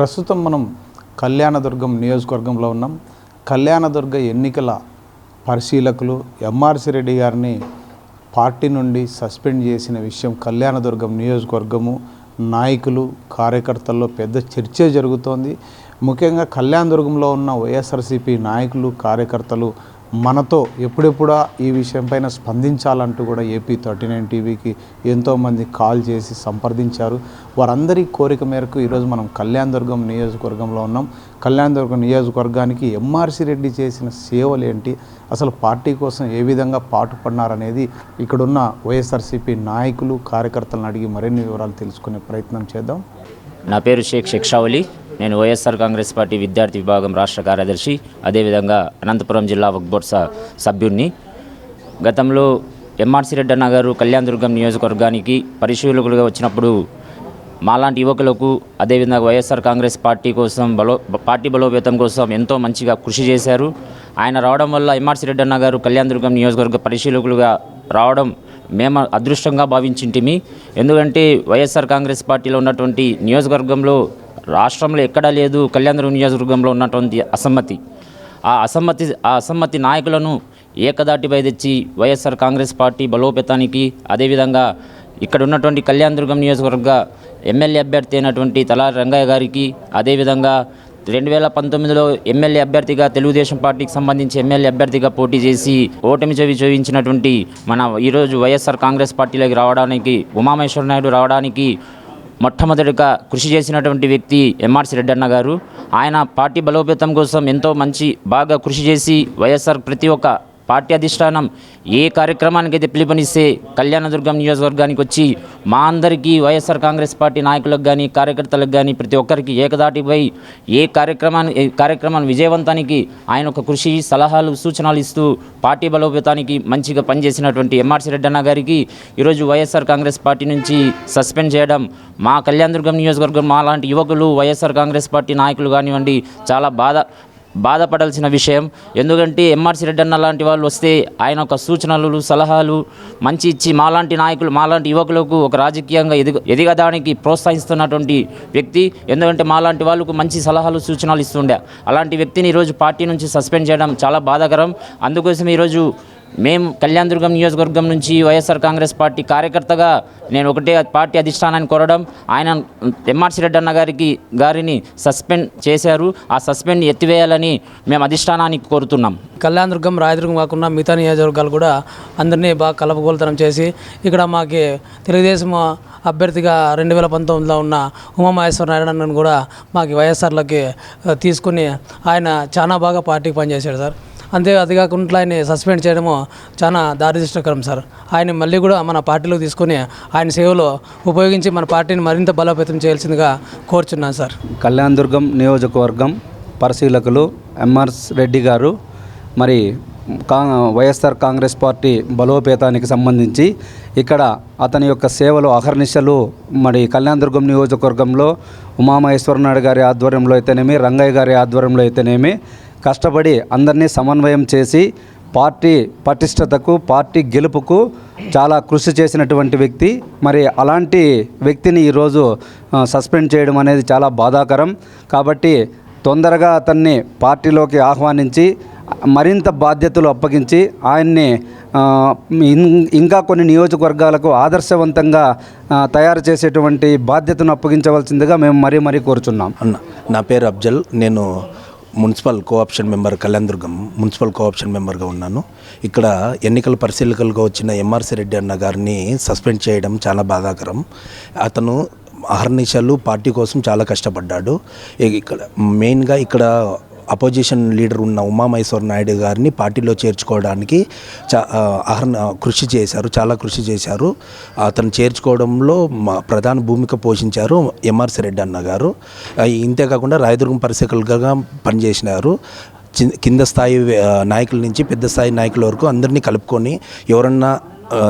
ప్రస్తుతం మనం కళ్యాణదుర్గం నియోజకవర్గంలో ఉన్నాం. కళ్యాణదుర్గ ఎన్నికల పరిశీలకులు ఎంఆర్సి రెడ్డి గారిని పార్టీ నుండి సస్పెండ్ చేసిన విషయం కళ్యాణదుర్గం నియోజకవర్గము నాయకులు కార్యకర్తల్లో పెద్ద చర్చ జరుగుతోంది. ముఖ్యంగా కళ్యాణదుర్గంలో ఉన్న వైఎస్ఆర్సీపీ నాయకులు కార్యకర్తలు మనతో ఎప్పుడెప్పుడా ఈ విషయంపైన స్పందించాలంటూ కూడా ఏపీ థర్టీ నైన్ టీవీకి ఎంతోమంది కాల్ చేసి సంప్రదించారు. వారందరి కోరిక మేరకు ఈరోజు మనం కళ్యాణ దుర్గం నియోజకవర్గంలో ఉన్నాం. కళ్యాణ దుర్గం నియోజకవర్గానికి ఎంఆర్సి రెడ్డి చేసిన సేవలు ఏంటి? అసలు పార్టీ కోసం ఏ విధంగా పాటుపడినారనేది ఇక్కడున్న వైఎస్ఆర్సీపీ నాయకులు కార్యకర్తలను అడిగి మరిన్ని వివరాలు తెలుసుకునే ప్రయత్నం చేద్దాం. నా పేరు షేక్ శిక్షావలి నేను వైఎస్ఆర్ కాంగ్రెస్ పార్టీ విద్యార్థి విభాగం రాష్ట్ర కార్యదర్శి అదేవిధంగా అనంతపురం జిల్లా వక్బోర్డ్ సభ్యుణ్ణి. సభ్యుడిని గతంలో ఎంఆర్సీ రెడ్డి అన్న గారు కళ్యాణదుర్గం నియోజకవర్గానికి పరిశీలకులుగా వచ్చినప్పుడు మాలాంటి యువకులకు అదేవిధంగా వైఎస్ఆర్ కాంగ్రెస్ పార్టీ కోసం బలో పార్టీ బలోపేతం కోసం ఎంతో మంచిగా కృషి చేశారు. ఆయన రావడం వల్ల ఎంఆర్సీ రెడ్డి అన్న గారు కళ్యాణదుర్గం నియోజకవర్గ పరిశీలకులుగా రావడం మేము అదృష్టంగా భావించింటిమి. ఎందుకంటే వైఎస్ఆర్ కాంగ్రెస్ పార్టీలో ఉన్నటువంటి నియోజకవర్గంలో రాష్ట్రంలో ఎక్కడా లేదు. కళ్యాణదుర్గం నియోజకవర్గంలో ఉన్నటువంటి అసమ్మతి. ఆ అసమ్మతి ఆ అసమ్మతి నాయకులను ఏకదాటిపై తెచ్చి వైఎస్ఆర్ కాంగ్రెస్ పార్టీ బలోపేతానికి అదేవిధంగా ఇక్కడ ఉన్నటువంటి కళ్యాణదుర్గం నియోజకవర్గ ఎమ్మెల్యే అభ్యర్థి అయినటువంటి తలారి రంగయ్య గారికి అదేవిధంగా రెండు వేల పంతొమ్మిదిలో ఎమ్మెల్యే అభ్యర్థిగా తెలుగుదేశం పార్టీకి సంబంధించి ఎమ్మెల్యే అభ్యర్థిగా పోటీ చేసి ఓటమి చవి చూపించినటువంటి మన ఈరోజు వైఎస్ఆర్ కాంగ్రెస్ పార్టీలోకి రావడానికి ఉమామేశ్వర నాయుడు రావడానికి మొట్టమొదటిగా కృషి చేసినటువంటి వ్యక్తి ఎంఆర్సి రెడ్డి అన్న గారు. ఆయన పార్టీ బలోపేతం కోసం ఎంతో మంచి బాగా కృషి చేసి వైఎస్ఆర్ ప్రతి ఒక్క పార్టీ అధిష్టానం ఏ కార్యక్రమానికి అయితే పిలుపునిస్తే కళ్యాణదుర్గం నియోజకవర్గానికి వచ్చి మా అందరికీ వైఎస్ఆర్ కాంగ్రెస్ పార్టీ నాయకులకు కానీ కార్యకర్తలకు కానీ ప్రతి ఒక్కరికి ఏకదాటిపై ఏ కార్యక్రమాన్ని ఏ కార్యక్రమాన్ని విజయవంతానికి ఆయన ఒక కృషి సలహాలు సూచనలు ఇస్తూ పార్టీ బలోపేతానికి మంచిగా పనిచేసినటువంటి ఎంఆర్సీ రెడ్డి అన్న గారికి ఈరోజు వైఎస్ఆర్ కాంగ్రెస్ పార్టీ నుంచి సస్పెండ్ చేయడం మా కళ్యాణదుర్గం నియోజకవర్గం మా లాంటి యువకులు వైఎస్ఆర్ కాంగ్రెస్ పార్టీ నాయకులు కానివ్వండి చాలా బాధ బాధపడాల్సిన విషయం. ఎందుకంటే ఎంఆర్సీ రెడ్డి అన్న లాంటి వాళ్ళు వస్తే ఆయన ఒక సూచనలు సలహాలు మంచి ఇచ్చి మాలాంటి నాయకులు మాలాంటి యువకులకు ఒక రాజకీయంగా ఎదుగు ఎదగడానికి ప్రోత్సహిస్తున్నటువంటి వ్యక్తి. ఎందుకంటే మాలాంటి వాళ్ళకు మంచి సలహాలు సూచనలు ఇస్తుండే. అలాంటి వ్యక్తిని ఈరోజు పార్టీ నుంచి సస్పెండ్ చేయడం చాలా బాధాకరం. అందుకోసం ఈరోజు మేము కళ్యాణదుర్గం నియోజకవర్గం నుంచి వైఎస్ఆర్ కాంగ్రెస్ పార్టీ కార్యకర్తగా నేను ఒకటే పార్టీ అధిష్టానాన్ని కోరడం ఆయన ఎంఆర్సీ రెడ్డి అన్న గారికి గారిని సస్పెండ్ చేశారు. ఆ సస్పెండ్ ఎత్తివేయాలని మేము అధిష్టానానికి కోరుతున్నాం. కళ్యాణదుర్గం రాయదుర్గం కాకుండా మిగతా నియోజకవర్గాలు కూడా అందరినీ బాగా కలపగోలుతనం చేసి ఇక్కడ మాకి తెలుగుదేశం అభ్యర్థిగా రెండు వేల పంతొమ్మిదిలో ఉన్న ఉమామహేశ్వర నాయుడు కూడా మాకు వైఎస్ఆర్లోకి తీసుకుని ఆయన చాలా బాగా పార్టీకి పనిచేశాడు సార్. అంతే అది కాకుండా ఆయన సస్పెండ్ చేయడము చాలా దారిదృష్టకరం సార్. ఆయన మళ్ళీ కూడా మన పార్టీలో తీసుకొని ఆయన సేవలో ఉపయోగించి మన పార్టీని మరింత బలోపేతం చేయాల్సిందిగా కోరుచున్నాను సార్. కళ్యాణదుర్గం నియోజకవర్గం పరిశీలకులు ఎంఆర్స్ రెడ్డి గారు మరి కా వైఎస్ఆర్ కాంగ్రెస్ పార్టీ బలోపేతానికి సంబంధించి ఇక్కడ అతని యొక్క సేవలు అహర్నిశలు మరి కళ్యాణదుర్గం నియోజకవర్గంలో ఉమామహేశ్వరనాయుడు గారి ఆధ్వర్యంలో అయితేనేమి రంగయ్య గారి ఆధ్వర్యంలో అయితేనేమి కష్టపడి అందరినీ సమన్వయం చేసి పార్టీ పటిష్టతకు పార్టీ గెలుపుకు చాలా కృషి చేసినటువంటి వ్యక్తి. మరి అలాంటి వ్యక్తిని ఈరోజు సస్పెండ్ చేయడం అనేది చాలా బాధాకరం. కాబట్టి తొందరగా అతన్ని పార్టీలోకి ఆహ్వానించి మరింత బాధ్యతలు అప్పగించి ఆయన్ని ఇంకా కొన్ని నియోజకవర్గాలకు ఆదర్శవంతంగా తయారు చేసేటువంటి బాధ్యతను అప్పగించవలసిందిగా మేము మరీ మరీ కోరుచున్నాం. అన్న నా పేరు అఫ్జల్. నేను municipal co-option member Kalyandurg municipal co-option మెంబర్గా ఉన్నాను. ఇక్కడ ఎన్నికల పరిశీలకులుగా వచ్చిన ఎంఆర్సీ రెడ్డి అన్న గారిని సస్పెండ్ చేయడం చాలా బాధాకరం. అతను అహర్నిశలు పార్టీ కోసం చాలా కష్టపడ్డాడు. ఇక్కడ మెయిన్గా ఇక్కడ అపోజిషన్ లీడర్ ఉన్న ఉమామహేశ్వర నాయుడు గారిని పార్టీలో చేర్చుకోవడానికి చా ఆ, అహర్న కృషి చేశారు చాలా కృషి చేశారు. అతను చేర్చుకోవడంలో మా ప్రధాన భూమిక పోషించారు ఎంఆర్సి రెడ్డి అన్న గారు. ఇంతే ఇంతేకాకుండా రాయదుర్గం పరిశీలకులుగా పనిచేసినారు. కింద స్థాయి నాయకుల నుంచి పెద్ద స్థాయి నాయకుల వరకు అందరినీ కలుపుకొని ఎవరన్నా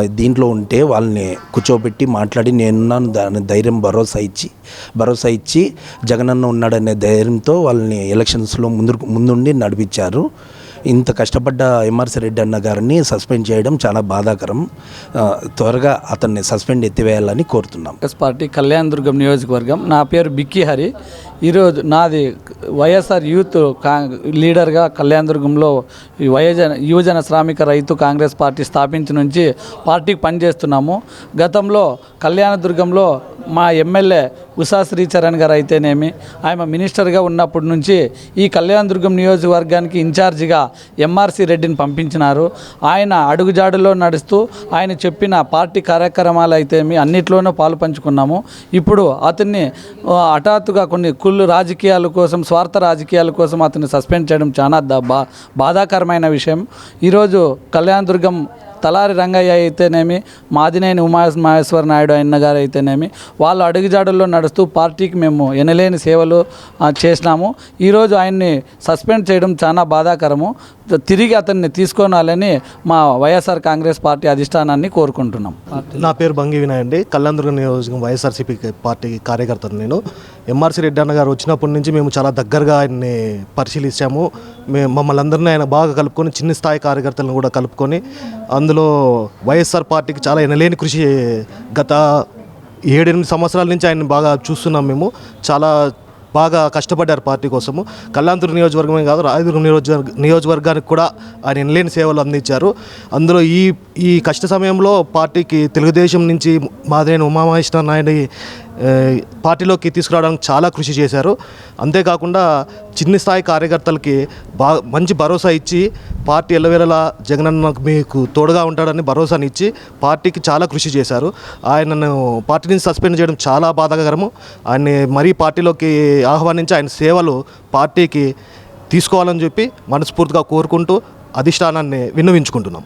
దీంట్లో ఉంటే వాళ్ళని కూర్చోబెట్టి మాట్లాడి నేనున్నాను దాని ధైర్యం భరోసా ఇచ్చి భరోసా ఇచ్చి జగనన్న ఉన్నాడనే ధైర్యంతో వాళ్ళని ఎలక్షన్స్లో ముందు ముందుండి నడిపించారు. ఇంత కష్టపడ్డ ఎంఆర్సి రెడ్డి అన్న గారిని సస్పెండ్ చేయడం చాలా బాధాకరం. త్వరగా అతన్ని సస్పెండ్ ఎత్తివేయాలని కోరుతున్నాం. కాంగ్రెస్ పార్టీ కళ్యాణ్ దుర్గం నియోజకవర్గం. నా పేరు బిక్కి హరి. ఈరోజు నాది వైఎస్ఆర్ యూత్ కా లీడర్గా కళ్యాణదుర్గంలో దుర్గంలో వయోజన యువజన శ్రామిక రైతు కాంగ్రెస్ పార్టీ స్థాపించి నుంచి పార్టీకి పనిచేస్తున్నాము. గతంలో కళ్యాణదుర్గంలో మా ఎమ్మెల్యే ఉషా శ్రీచరణ్ గారు అయితేనేమి ఆయన మినిస్టర్గా ఉన్నప్పటి నుంచి ఈ కళ్యాణదుర్గం నియోజకవర్గానికి ఇన్ఛార్జిగా ఎంఆర్సీ రెడ్డిని పంపించినారు. ఆయన అడుగుజాడులో నడుస్తూ ఆయన చెప్పిన పార్టీ కార్యక్రమాలు అయితేమి అన్నిట్లోనూ పాలు పంచుకున్నాము. ఇప్పుడు అతన్ని హఠాత్తుగా కొన్ని కుళ్ళు రాజకీయాల కోసం స్వార్థ రాజకీయాల కోసం అతన్ని సస్పెండ్ చేయడం చాలా బా బాధాకరమైన విషయం. ఈరోజు కళ్యాణదుర్గం తలారి రంగయ్య అయితేనేమి మాదినేని ఉమా మహేశ్వర నాయుడు అన్న గారు అయితేనేమి వాళ్ళు అడుగుజాడల్లో నడుస్తూ పార్టీకి మేము ఎనలేని సేవలు చేసినాము. ఈరోజు ఆయన్ని సస్పెండ్ చేయడం చాలా బాధాకరము. తిరిగి అతన్ని తీసుకోనాలని మా వైఎస్ఆర్ కాంగ్రెస్ పార్టీ అధిష్టానాన్ని కోరుకుంటున్నాం. నా పేరు బంగి వినయ్ అండి. కళ్యాణదుర్గం నియోజకవర్గం వైఎస్ఆర్సీపీ పార్టీ కార్యకర్తను నేను. ఎంఆర్సీ రెడ్డి అన్న గారు వచ్చినప్పటి నుంచి మేము చాలా దగ్గరగా ఆయన్ని పరిశీలించాము. మేము మమ్మల్ని అందరినీ ఆయన బాగా కలుపుకొని చిన్న స్థాయి కార్యకర్తలను కూడా కలుపుకొని అందులో వైఎస్ఆర్ పార్టీకి చాలా ఎనలేని కృషి గత ఏడెనిమిది సంవత్సరాల నుంచి ఆయన బాగా చూస్తున్నాం మేము. చాలా బాగా కష్టపడ్డారు పార్టీ కోసము. కళ్యాణదుర్గ నియోజకవర్గమే కాదు రాయదుర్గం నియోజకవర్గ నియోజకవర్గానికి కూడా ఆయన ఎనలేని సేవలు అందించారు. అందులో ఈ ఈ కష్ట సమయంలో పార్టీకి తెలుగుదేశం నుంచి మాదేని ఉమామహేశ్వర నాయుడు పార్టీలోకి తీసుకురావడానికి చాలా కృషి చేశారు. అంతేకాకుండా చిన్న స్థాయి కార్యకర్తలకి బా మంచి భరోసా ఇచ్చి పార్టీ ఎల్లవేళలా జగనన్న మీకు తోడుగా ఉంటాడని భరోసాని ఇచ్చి పార్టీకి చాలా కృషి చేశారు. ఆయనను పార్టీ నుంచి సస్పెండ్ చేయడం చాలా బాధాకరము. ఆయన్ని మరీ పార్టీలోకి ఆహ్వానించి ఆయన సేవలు పార్టీకి తీసుకోవాలని చెప్పి మనస్ఫూర్తిగా కోరుకుంటూ అధిష్టానాన్ని విన్నవించుకుంటున్నాం.